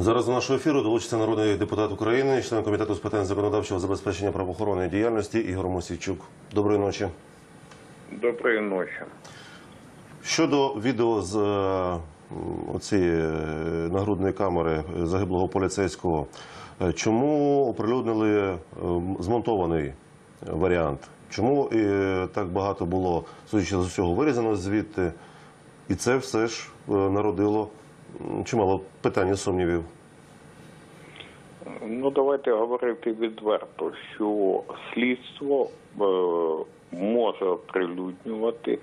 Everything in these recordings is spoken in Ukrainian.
Зараз до нашого ефіру долучиться народний депутат України, член комітету з питань законодавчого забезпечення правоохоронної діяльності Ігор Мосійчук. Доброї ночі. Доброї ночі. Щодо відео з е, оцієї е, нагрудної камери загиблого поліцейського, е, чому оприлюднили змонтований варіант? Чому так багато було, судячи з усього, вирізано звідти? І це все ж народило чимало питань і сумнівів. Ну давайте говорити відверто, що слідство е, може оприлюднювати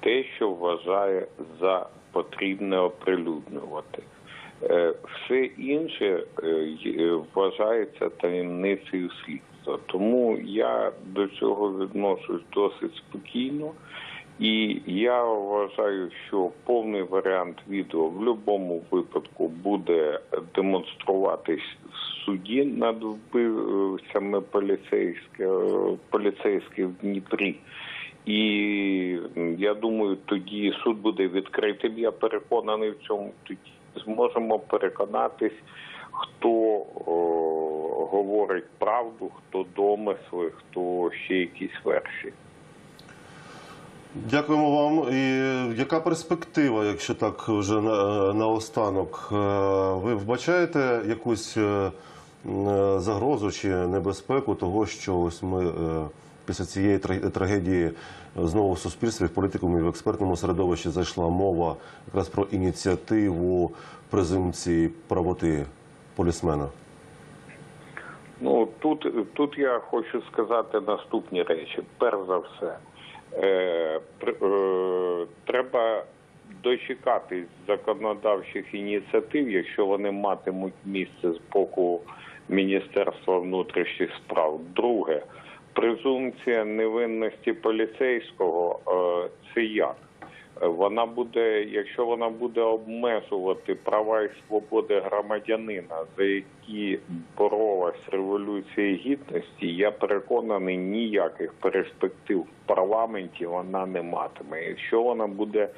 те, що вважає за потрібне оприлюднювати. Е, все інше е, вважається таємницею слідства. Тому я до цього відношусь досить спокійно. І я вважаю, що повний варіант відео в будь-якому випадку буде демонструватись в суді над вбивцями поліцейських, поліцейських в Дніпрі. І я думаю, тоді суд буде відкритим. Я переконаний в цьому. Тоді зможемо переконатись, хто о, говорить правду, хто домисли, хто ще якісь версії. Дякуємо вам. І яка перспектива, якщо так вже наостанок? Е, Ви вбачаєте якусь е, е, загрозу чи небезпеку того, що ось ми після цієї тра- трагедії знову в суспільстві, в політикумі, в експертному середовищі зайшла мова якраз про ініціативу презумпції правоти полісмена? Ну тут, тут я хочу сказати наступні речі. Перш за все, е, е, треба дочекатись законодавчих ініціатив, якщо вони матимуть місце з боку Міністерства внутрішніх справ. Друге, презумпція невинності поліцейського е, це як? Вона буде, якщо вона буде обмежувати права і свободи громадянина, за які боролась революція гідності, я переконаний, ніяких перспектив в парламенті вона не матиме. Якщо вона буде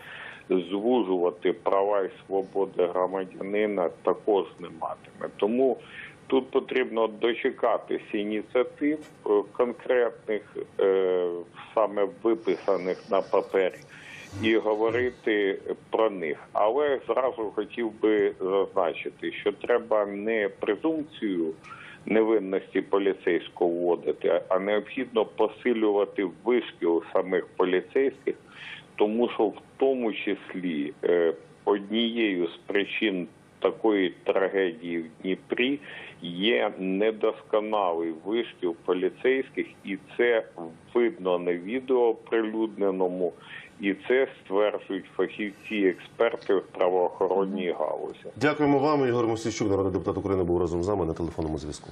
звужувати права і свободи громадянина, також не матиме. Тому тут потрібно дочекатися ініціатив е, конкретних, е, саме виписаних на папері і говорити про них. Але зразу хотів би зазначити, що треба не презумпцію невинності поліцейського вводити, а необхідно посилювати вишкіл самих поліцейських, тому що в тому числі е, однією з причин такої трагедії в Дніпрі є недосконалий вишкіл поліцейських, і це видно на відео прилюдненому, і це стверджують фахівці, експерти в правоохоронній галузі. Дякуємо вам. Ігор Мосійчук, народний депутат України, був разом з нами на телефонному зв'язку.